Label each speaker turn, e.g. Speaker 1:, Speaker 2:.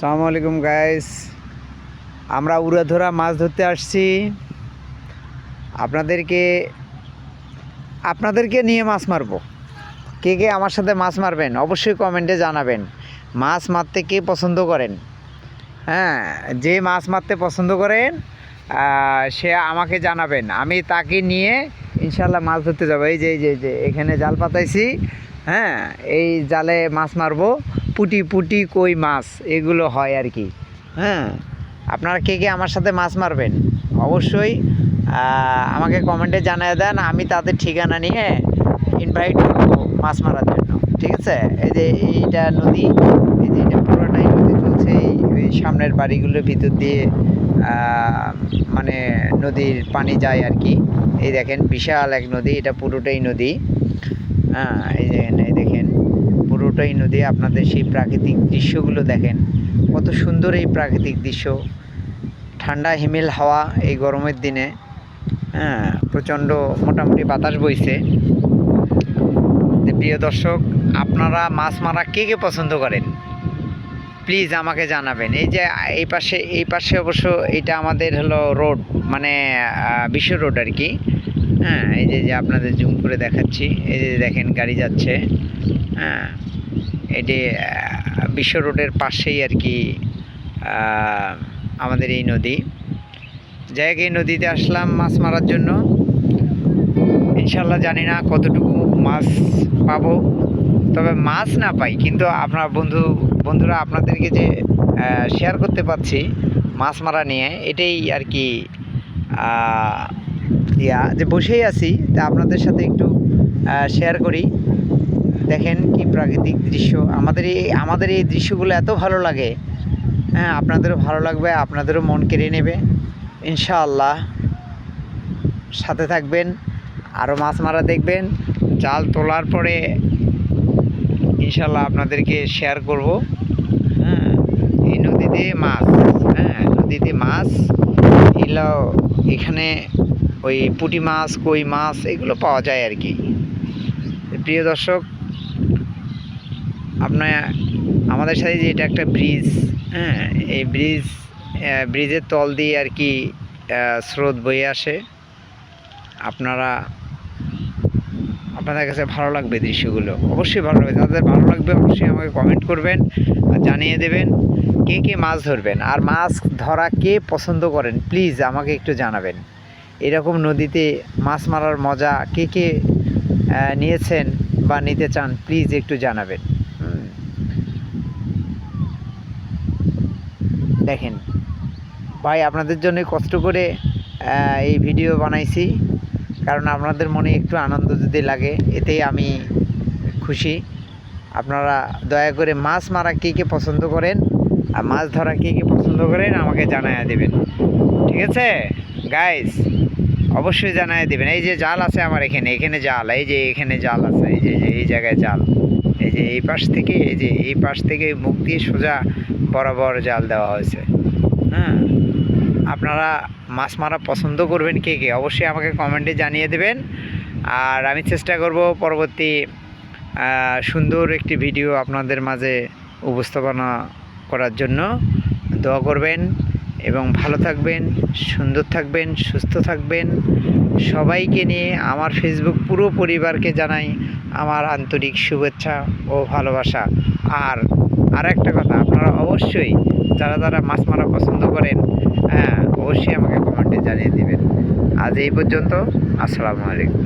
Speaker 1: সালামু আলাইকুম গাইস আমরা উড়াধরা মাছ ধরতে আসছি। আপনাদেরকে আপনাদেরকে নিয়ে মাছ মারবো। কে কে আমার সাথে মাছ মারবেন, অবশ্যই কমেন্টে জানাবেন। মাছ মারতে কে পছন্দ করেন? হ্যাঁ যে মাছ মারতে পছন্দ করেন সে আমাকে জানাবেন। আমি তাকে নিয়ে ইনশাল্লাহ মাছ ধরতে যাব। এই যে যে যে, এখানে জাল পাতাইছি। হ্যাঁ এই জালে মাছ মারবো। পুটি পুটি কই মাছ, এগুলো হয় আর কি। হ্যাঁ আপনারা কে কে আমার সাথে মাছ মারবেন? অবশ্যই আমাকে কমেন্টে জানিয়ে দেন, আমি তাদের ঠিকানা নিয়ে ইনভাইট করব মাছ মারার জন্য, ঠিক আছে? এই যে এইটা নদী, এই যে এটা পুরোটাই নদী চলছে, এই সামনের বাড়িগুলোর ভিতর দিয়ে মানে নদীর পানি যায় আর কি। এই দেখেন, বিশাল এক নদী, এটা পুরোটাই নদী। এই দেখেন এই দেখেন। পুরোটাই নদী, আপনাদের সেই প্রাকৃতিক দৃশ্যগুলো দেখেন। কত সুন্দর এই প্রাকৃতিক দৃশ্য। ঠান্ডা, হিমেল হাওয়া এই গরমের দিনে। হ্যাঁ প্রচণ্ড মোটামুটি বাতাস বইছে। প্রিয় দর্শক, আপনারা মাছ মারা কে কে পছন্দ করেন? প্লিজ আমাকে জানাবেন। এই যে, এই পাশে এই পাশে অবশ্য এটা আমাদের হলো রোড মানে বিশ্ব রোড আর কি। হ্যাঁ এই যে যে আপনাদের জুম করে দেখাচ্ছি। এই যে, দেখেন, গাড়ি যাচ্ছে। হ্যাঁ এটি বিশ্ব রোডের পাশেই আর কি আমাদের এই নদী। যাই এই নদীতে আসলাম মাছ মারার জন্য। ইনশাল্লাহ জানি না কতটুকু মাছ পাবো। তবে মাছ না পাই, কিন্তু আপনার বন্ধু, বন্ধুরা আপনাদেরকে যে শেয়ার করতে পারছি মাছ মারা নিয়ে, এটাই আর কি ইয়া, যে বসেই আছি, তা আপনাদের সাথে একটু শেয়ার করি। দেখেন কি প্রাকৃতিক দৃশ্য। আমাদের এই আমাদের এই দৃশ্যগুলো এত ভালো লাগে। হ্যাঁ আপনাদেরও ভালো লাগবে, আপনাদেরও মন কেড়ে নেবে। ইনশাআল্লাহ। সাথে থাকবেন আরও মাছ মারা দেখবেন, জাল তোলার পরে ইনশাল্লাহ আপনাদেরকে শেয়ার করব। হ্যাঁ এই নদীতে মাছ হ্যাঁ নদীতে মাছ এগুলো এখানে ওই পুটি মাছ, কই মাছ, এগুলো পাওয়া যায় আর কি। প্রিয় দর্শক, আপনার, আমাদের সাথে যে এটা একটা ব্রিজ হ্যাঁ এই ব্রিজ ব্রিজের তল দিয়ে আর কি স্রোত বয়ে আসে। আপনারা, আপনাদের কাছে ভালো লাগবে দৃশ্যগুলো, অবশ্যই ভালো লাগবে। যাদের ভালো লাগবে, অবশ্যই আমাকে কমেন্ট করবেন আর জানিয়ে দেবেন কে কে মাছ ধরবেন। আর মাছ ধরা কে পছন্দ করেন প্লিজ আমাকে একটু জানাবেন। এরকম নদীতে মাছ মারার মজা কে কে নিয়েছেন বা নিতে চান প্লিজ একটু জানাবেন। দেখেন, ভাই, আপনাদের জন্য কষ্ট করে এই ভিডিও বানাইছি, কারণ আপনাদের মনে একটু আনন্দ যদি লাগে, এতেই আমি খুশি। আপনারা দয়া করে মাছ মারা কে কে পছন্দ করেন, আর মাছ ধরা কে কে পছন্দ করেন, আমাকে জানাইয়া দেবেন। ঠিক আছে? গাইস অবশ্যই জানাই দেবেন। এই যে জাল আছে আমার এখানে এখানে জাল, এই যে এখানে জাল আছে, এই যে, এই জায়গায় জাল। এই যে এই পাশ থেকে, এই যে এই পাশ থেকে মুখ দিয়ে সোজা বরাবর জাল দেওয়া হয়েছে। হ্যাঁ? আপনারা মাছ মারা পছন্দ করবেন কে কে, অবশ্যই আমাকে কমেন্টে জানিয়ে দেবেন। আর আমি চেষ্টা করব পরবর্তী সুন্দর একটি ভিডিও আপনাদের মাঝে উপস্থাপনা করার জন্য। দোয়া করবেন। এবং ভালো থাকবেন, সুন্দর থাকবেন, সুস্থ থাকবেন। সবাইকে নিয়ে আমার ফেসবুক পুরো পরিবারকে জানাই আমার আন্তরিক শুভেচ্ছা ও ভালোবাসা। আর আর একটা কথা, আপনারা অবশ্যই যারা যারা মাছ মারা পছন্দ করেন হ্যাঁ অবশ্যই আমাকে কমেন্টে জানিয়ে দিবেন। আজ এই পর্যন্ত, আসসালামু আলাইকুম।